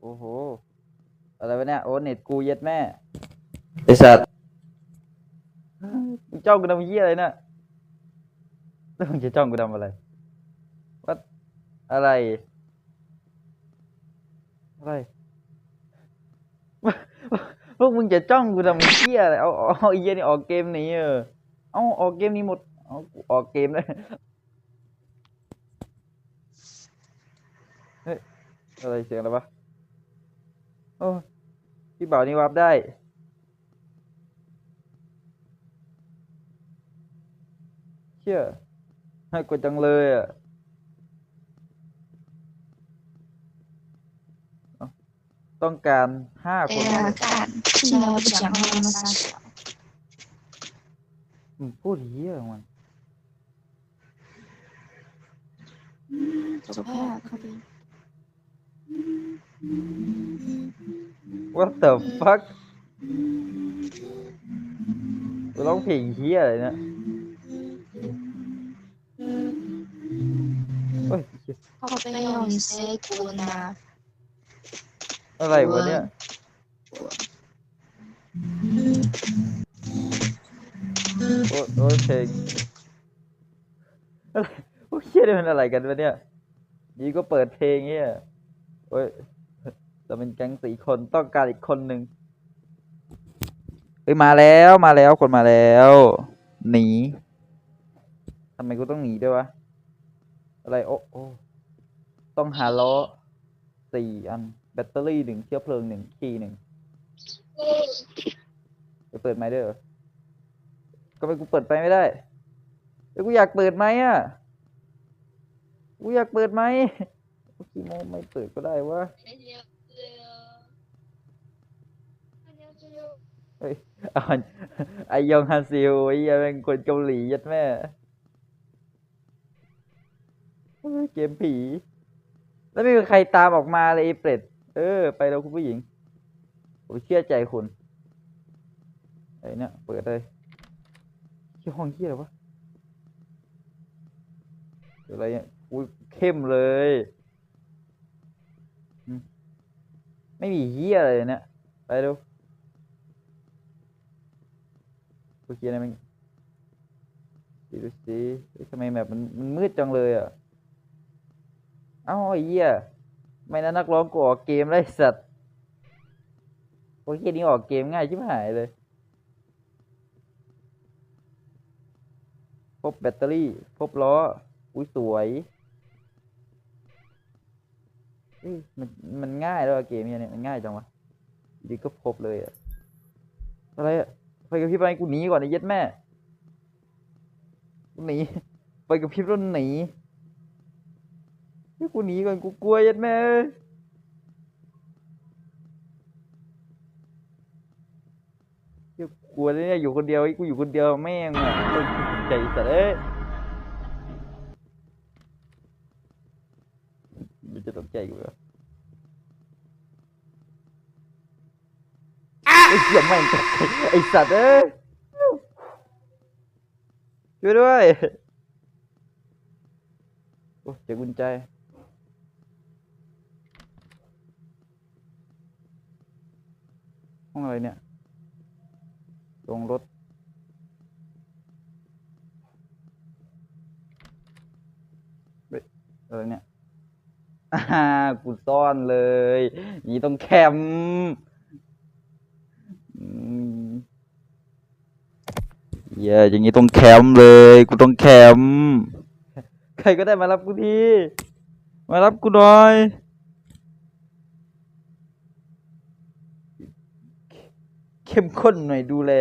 โอ้โห อะไรวะเนี่ย โอ้เน็ตกูเย็ดแม่ ไอสัตว์มึงจ้องกูทำเหี้ยอะไรน่ะแล้วมึงจะจ้องกูทำอะไรวัดอะไร อะไร พวกมึงจะจ้องกูทำเหี้ยอะไร เอาเอาไอ้เหี้ยนี่ออกเกมนี้เออ เอาออกเกมนี้หมด เอากูออกเกมเลยเฮ้ยอะไรเสียงอะไรวะ โอ้พี่เบานี่วับได้ เชี่ยให้กดจังเลยอะต้องการห้าคนพูดเยอะมันสุภาพเขาดี What the fuck กูร้องเพลงเฮียอะไรเนี่ยอเขาเป็นคนเซกูนะอะไรวะเนี่ยโอ้โอ้เพลงโอ้เฮียนี่มันอะไรกันวะเนี่ยยีก็เปิดเพลงเงี้ยโอ้ย เราเป็นแก๊งสี่คนต้องการอีกคนหนึ่งเฮ้ยมาแล้วมาแล้วคนมาแล้ว หนีทำไมกูต้องหนีด้วยวะอะไรโอ้โอต้องหาล้อสี่อัน แบตเตอรี่หนึ่งเชื้อเพลิงหนึ่งคีหนึ่งจะเปิดไหมค์ด้อก็ไปกูเปิดไปไม่ได้เอ้ยกูอยากเปิดไหมอะกูอยากเปิดไหมกี่โมงไม่เปิดก็ได้วะ เฮ้ยอ่าน ไอยองฮาซิลไอ้ยังเป็นคนเกาหลียัดแม่เฮ้ยเกมผี แล้วไม่มีใครตามออกมาเลยไอ้เปรตเออ ไปแล้วคุณผู้หญิงผมเชื่อใจคุณไอ้เนี่ยเปิดเลยที่ห้องเหี้ยอะไรวะอะไรเนี่ยอุ้ยเข้มเลยไม่มีเหี้ยอะไรเลยเนี่ยไปดู กูเขียนะมันดูสิทำไมแบบมันมันมืดจังเลยอะ เอ้าไอ้เหี้ยไม่นะนักร้องกูออกเกมเลยสัตว์โอ้ยเกมนี้ออกเกมง่ายชิบหายเลย พบแบตเตอรี่ พบล้อ อุ้ยสวยมันมันง่ายแล้วเกมเนี้ยเนี่ยมันง่ายจังวะดีก็พบเลยอะอะไรอะ ไปกับพริบไปกูหนีก่อนไอ้เย็ดแม่กูหนีไปกับพริบแล้วหนีเฮ้ยกูหนีก่อนกูกลัวเย็ดแม่เฮ้ยกลัวเลยเนี่ยอยู่คนเดียวไอ้กูอยู่คนเดียวแม่งอะใจสัตว์เอ้ยมันจะตกใจกูเหรอ ไอ้เหี้ยแม่งตกไอ้สัตว์เอ้ยช่วยด้วยโอ้เจอกุญแจห้องอะไรเนี่ยลงรถอะไรเนี่ยอ่ากูซ่อนเลย นี่ต้องแคมป์อืม เย้อย่างนี้ต้องแคมป์เลย กูต้องแคมป์ใครก็ได้มารับกูทีมารับกูหน่อยเข้มข้นหน่อยดูแล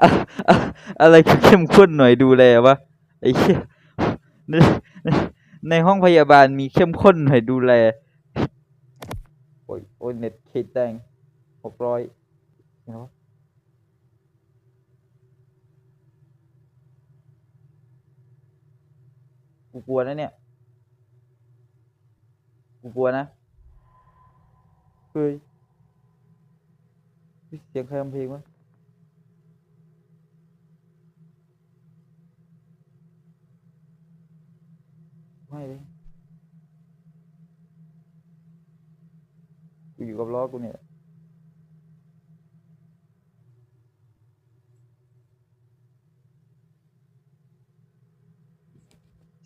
อะอะอะไรเข้มข้นหน่อยดูแลวะไอ้เหี้ยในในในห้องพยาบาลมีเข้มข้นหน่อยดูแล โอ้ยโอ้ยเน็ตคิดแดงหกร้อย กูกลัวนะเนี่ย กูกลัวนะเฮ้ยเฮ้ย เสียงใครทำเพลงวะไม่เลยกูอยู่กับล้อกูเนี่ย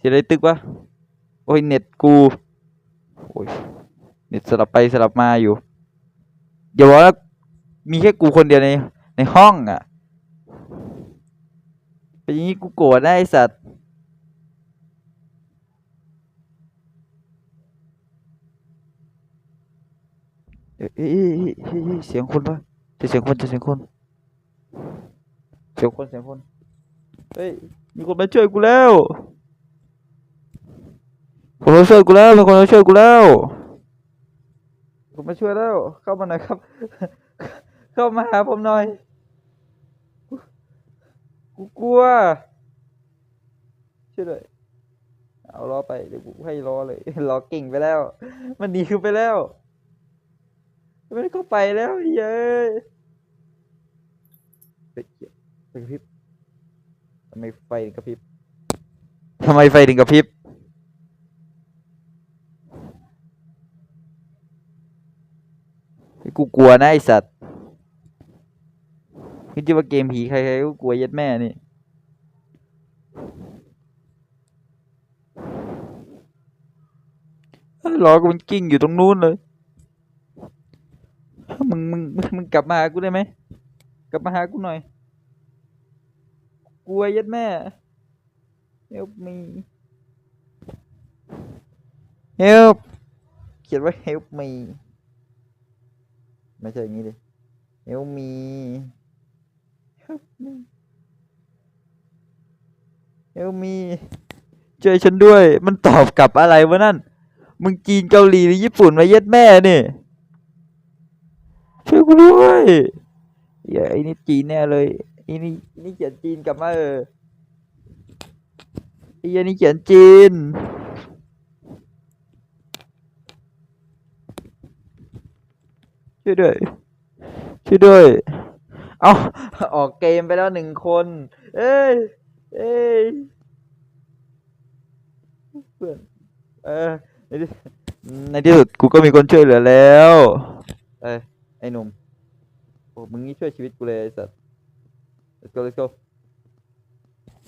เสียอะไรตึกวะโอ้ยเน็ตกูโอ้ยเน็ตสลับไปสลับมาอยู่อย่าบอกว่ามีแค่กูคนเดียวในในห้องอะเป็นอย่างนี้กูโกรธนะไอสัตว์เอ้ยเอ้ยเอ้ยเอ้ยเอ้ยเอ้ยเสียงคนปะจะเสียงคนจะเสียงคน เสียงคนเสียงคน เฮ้ย มีคนมาช่วยกูแล้ว คนมาช่วยกูแล้วมีคนมาช่วยกูแล้วคนมาช่วยแล้ว เข้ามาหน่อยครับ เข้ามาหาผมหน่อย กูกลัวช่วยด้วยเอาล้อไปเดี๋ยวกูให้ล้อเลยล้อเก่งไปแล้ว มันหนีคือไปแล้วมันเข้าไปแล้วเย้ยเฮ้ยไฟกระพริบทำไมไฟถึงกระพริบทำไมไฟถึงกระพริบ กูกลัวนะไอสัตว์คิดว่าเกมผีใครๆก็กลัวย็ดแม่นี่ล้อกูมันกิ้งอยู่ตรงนู้นเลย มึงมึงมึงกลับมาหากูได้ไหม กลับมาหากูหน่อย กลัวย็ดแม่ help me help เขียนว่า help me ไม่ใช่อย่างนี้ดิ help me help me help me ช่วยฉันด้วย มันตอบกลับอะไรวะนั่น มึงจีนเกาหลีหรือญี่ปุ่นมาเย็ดแม่นี่ช่วยกูด้วยอย่าไอ้นี่จีนแน่เลยไอ้นี่นี่เขียนจีนกลับมาเออไอ้ยันนี่เขียนจีน ช่วยด้วย ช่วยด้วย เอาออกเกมไปแล้วหนึ่งคน เอ้ย เอ้ยเพื่อนเออในที่สุดกูก็มีคนช่วยเหลือแล้ว เอ้ยไอ้หนุ่มโอ้มึงนี่ช่วยชีวิตกูเลยไอ้สัส let's go let's go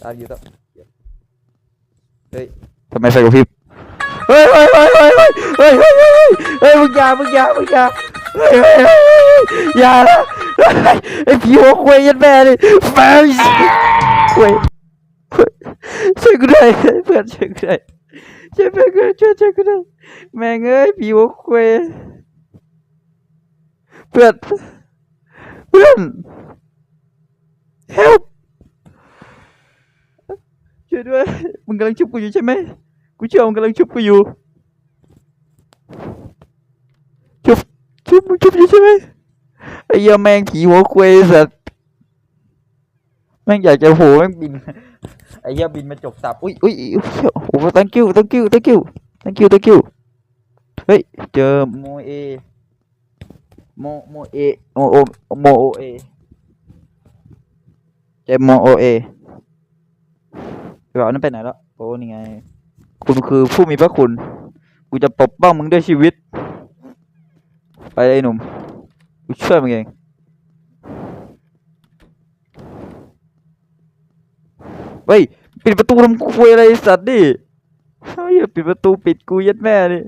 ตามอยู่ต่อเฮ้ยทำไมใส่กระพริบเฮ้ยเฮ้ยเฮ้ยเฮ้ยเฮ้ยเฮ้ยเฮ้ยมึงยามึงยามึงยา เฮ้ยเฮ้ยเฮ้ยอย่านะเฮ้ยไอ้ผีหัวควยยันแม่เลยแฟนควยควยช่วยกูด้วยเพื่อนช่วยกูด้วยช่วยเพื่อนกูช่วยช่วยกูด้วยแม่งเอ้ยผีหัวควยเพื่อนเพื่อน help ช่วยด้วยมึงกำลังชุบกูอยู่ใช่ไหมกูเชื่อมึงกำลังชุบกูอยู่ ชุบ ชุบมึงชุบอยู่ใช่ไหมไอ้เหี้ยแมงผีหัวควยสัตว์แม่งอยากจะโผล่แม่งบินไอ้เหี้ยบินมาจกสับอุ้ยอุ้ยอุ้ยโอ้โห thank you thank you thank you thank you thank you เฮ้ยเจอโมเอโมโมเอโมโอโมโอเอเจอโมโอเอไปบอกนั่นไปไหนแล้วโอ้นี่ไง คุณคือผู้มีพระคุณ กูจะปกป้องมึงด้วยชีวิต ไปเลยไอ้หนุ่มกูช่วยมึงเองเฮ้ยปิดประตูทำคุยอะไรไอ้สัตว์ดิเฮ้ยอย่าปิดประตูปิดกูยัดแม่ดิ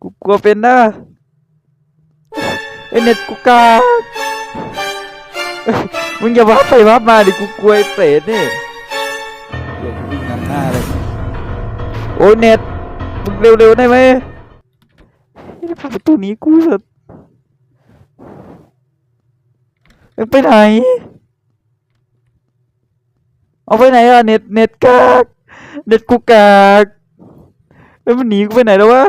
กูกลัวเป็นนะไอเน็ตกูกาเอ้ยมึงอย่าวับไปวับมาดิกูกลัวไอ้เปรตนี่เดี๋ยววิ่งนำหน้าเลยโอ้ยเน็ตมึงเร็วๆได้ไหมนี่ เปิดประตูนี้กูสัตว์ไปไหน เอาไปไหนอะเน็ตเน็ตกากเน็ตกูกากเอ้ยมันหนีกูไปไหนแล้ววะ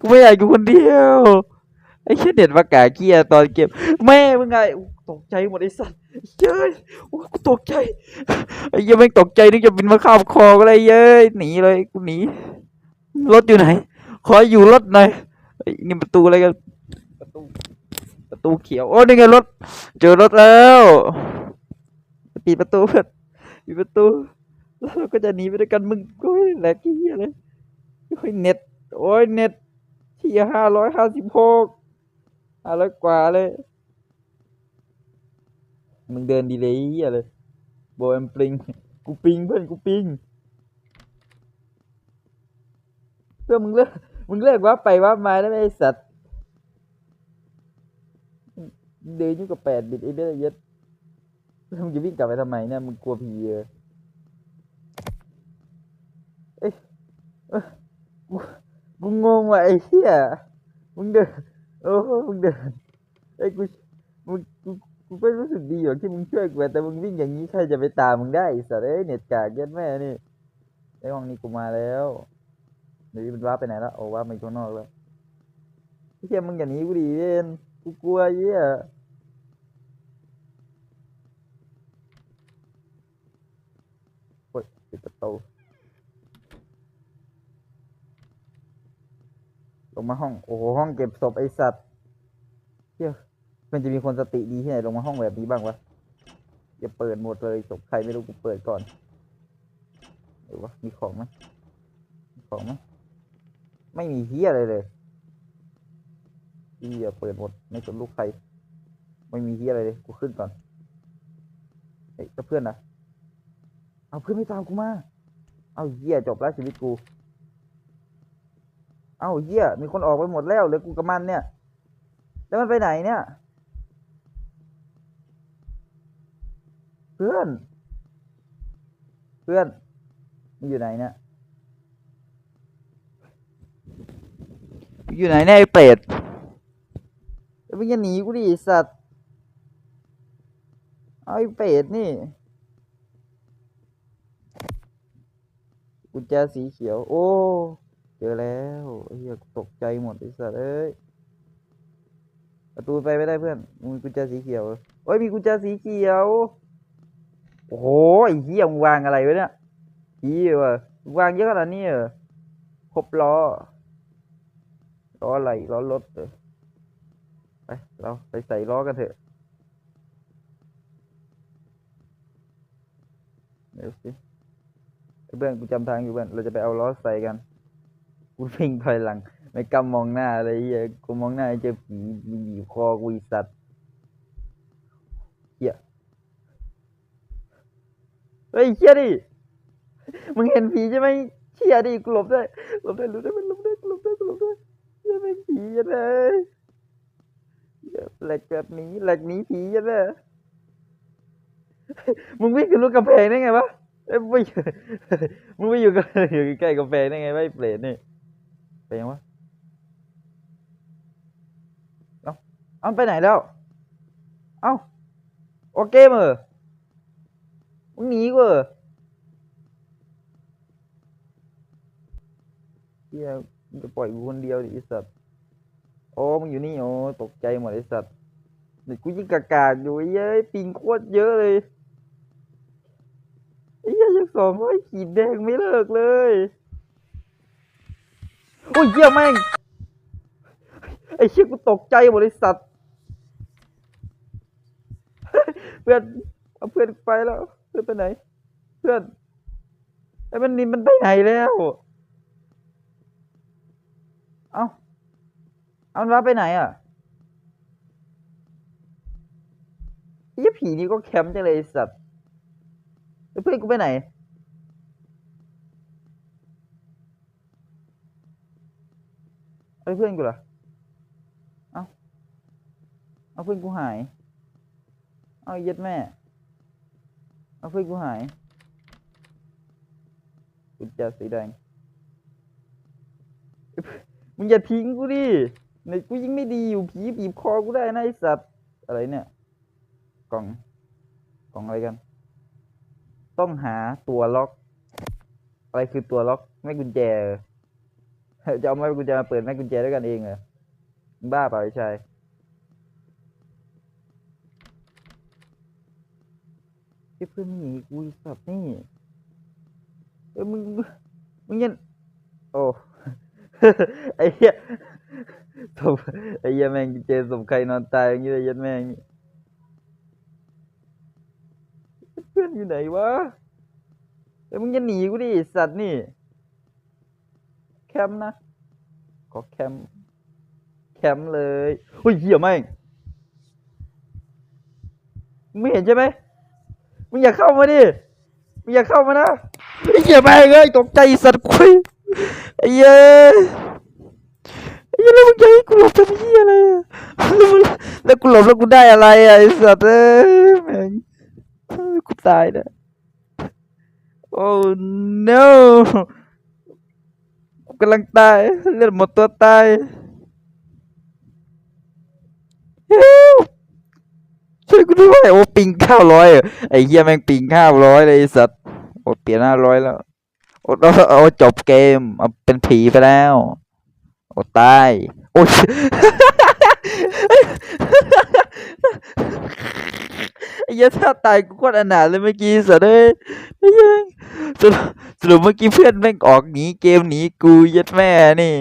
กูไม่อยากอยู่คนเดียวไอ้แค่เน็ตมากาเกียตอนเก็บแม่มึงไงตกใจหมดไอ้สัตว์เย้ยกูตกใจไอ้เหี้ยังไม่งตกใจนึกจะบินมาข้ามคอก็เลยเย้ยหนีเลยกูหนีรถอยู่ไหน ขออยู่รถหน่อยไอ้นี่ประตูอะไรกัน ประตู ประตูเขียว โอ้นี่ไงรถ เจอรถแล้วปิดประตูเพื่อนปิดประตู แล้วเราก็จะหนีไปด้วยกันมึงก็ไม่แหลกที่เหี้ยเลยโอ้ยเน็ต โอ้ยเน็ตที่ห้าร้อยห้าสิบหกห้าร้อยกว่าเลย มึงเดินดีเลยเฮียเลยโบเอ็มปริง กูปิงเพื่อนกูปิงเพื่อนมึงเลิก มึงเลิกวับไปวับมาได้ไหมไอสัตว์เดินอยู่กับแปดบิตไอ้เบี้ยเย็ดมึงจะวิ่งกลับไปทำไมเนี่ยมึงกลัวผีเอเอ้ยเอ้ยกูงงว่ะไอ้เหี้ยมึงเดินโอ้โหมึงเดินไอ้กูมึงกูกูก็รู้สึกดีอยู่ที่มึงช่วยกูแต่มึงวิ่งอย่างนี้ใครจะไปตามมึงได้ไอ้สัตว์เอ้ยเน็ตกากเย็ดแม่นี่ไอ้ห้องนี้กูมาแล้ว เดี๋ยวมันว้าไปไหนแล้วโอ้ว้ามาอยู่ข้างนอกแล้วเหี้ยมึงอย่าหนีกูดิเว้นกูกลัวเหี้ยโอ้ยปิดประตูลงมาห้อง โอ้โห ห้องเก็บศพไอสัตว์เหี้ยมันจะมีคนสติดีที่ไหนลงมาห้องแบบนี้บ้างวะอย่าเปิดหมดเลยศพใครไม่รู้กูเปิดก่อนเดี๋ยววะมีของไหมมีของไหม ไม่มีเฮียอะไรเลยเฮียเปิดหมดไม่สนลูกใคร ไม่มีเฮียอะไรเลย กูขึ้นก่อนเฮ้ยแล้วเพื่อนนะเอาเพื่อนไม่ตามกูมา เอาเฮียจบแล้วชีวิตกู เอาเฮียมีคนออกไปหมดแล้วเหลือกูกับมันเนี่ย แล้วมันไปไหนเนี่ย เพื่อน เพื่อนมันอยู่ไหนเนี่ย อยู่ไหนเนี่ยไอ้เป็ดแล้วมึงจะหนีกูดิไอ้สัตว์เอาไอ้เป็ดนี่กุญแจสีเขียว โอ้ เจอแล้วอ้เหี้ยกูตกใจหมดไอ้สัตว์เอ้ยประตูไปไม่ได้เพื่อนมึงมีกุญแจสีเขียวโอ้ยมีกุญแจสีเขียวโอ้โหไอ้เหี้ยมึงวางอะไรไว้เนี่ยเหี้ยวะวางเยอะขนาดนี้เหรอครบล้อ ล้ออะไรล้อรถเหรอไปเราไปใส่ล้อกันเถอะเดี๋ยวสิเพื่อนกูจำทางอยู่เพื่อนเราจะไปเอาล้อใส่กันกูวิ่งถอยหลัง ไม่กำมองหน้าเลยเหี้ยกูมองหน้าเจอผีมีบีบคอกูอีสัตว์เหี้ยเฮ้ยเชี่ยดิมึงเห็นผีใช่ไหมเชี่ยดิกูหลบได้หลบได้หลบได้มันหลบได้หลบได้หลบได้ ไม่ผีเลยแหลกแบบนี้แหลกนี้ผียันเลยมึงวิ่งขึ้นรถกำแพงได้ไงวะเอ้ยไม่มึงไม่อยู่กับอยู่ใกล้กำแพงได้ไงไอ้เปรตนี่ไปยังวะเอ้าเอามันไปไหนแล้ว เอ้าโอเคมอมึงหนีกูเหรอเฮียมึง จะปล่อยกูคนเดียวดิไอสัตว์โอ้มึงอยู่นี่โอ้ตกใจหมดไอสัตว์เด็กกูยิ่งกากากอยู่ไอ้เย้ยปิงโคตรเยอะเลยไอ้เหี้ยยังสองร้อยขีดแดงไม่เลิกเลยโอ้ยเหี้ยแม่งไอ้เชี่ยกูตกใจหมดไอสัตว์เพื่อนเอาเพื่อนไปแล้วเพื่อนไปไหน เพื่อนไอ้มันนี่มันไปไหนแล้ว เอ้าเอามันว่าไปไหนอะไอ้เหี้ยผีนี่ก็แคมป์จังเลยสัตว์เพื่อนกูไปไหนไอ้เพื่อนกูล่ะเอ้าเอาเพื่อนกูหาย เอาไอ้เย็ดแม่ เอาเพื่อนกูหายกุญแจสีแดง มึงอย่าทิ้งกูดิในกูยิ่งไม่ดีอยู่ผีบีบคอกูได้นะไอสัตว์อะไรเนี่ยกล่องกล่องอะไรกัน ต้องหาตัวล็อก อะไรคือตัวล็อกแม่กุญแจจะเอาแม่กุญแจมาเปิดแม่กุญแจด้วยกันเองเหรอบ้าเปล่าไอ้ชายไอ้เพื่อนหนีกูสัตว์นี่เอ้มึงมึงยันโอ้ ไอ้เหี้ยศพไอ้เหี้ยแม่งเจอศพใครนอนตายอย่างนี้เลยยันแม่งเพื่อนอยู่ไหนวะเอ้ยมึงจะหนีกูดิสัตว์นี่แคมป์นะขอแคมป์แคมป์เลยเฮ้ยเหี้ยแม่งมึงไม่เห็นใช่ไหมมึงอย่าเข้ามาดิมึงอย่าเข้ามานะไอ้เหี้ยแม่งเอ้ยตกใจสัตว์คุย เหี้ยไอ้ยแล้วมึงจะให้กูหลบทำเหี้ยอะไรอะแล้วมึงแล้วกูหลบแล้วกูได้อะไรอะไอ้สัตว์เอ้ยแม่งกูตายนะโอ้ no กูกำลังตายเลือดหมดตัวตายช่วยกูด้วยโอ้ปิงเก้าร้อยไอ้เหี้ยแม่งปิงเก้าร้อยเลยสัตว์โอ้เปลี่ยนห้าร้อยแล้ว โอ้โอ้จบเกมเอาเป็นผีไปแล้ว โอ้ตายโอ้ยไอ้ยัถ้าตายกูโคตรอนาถเลยเมื่อกี้สัตว์เอ้ยไอ้ยสรุปสรุปเมื่อกี้เพื่อนแม่งออกหนีเกมหนีกูยัดแม่นี่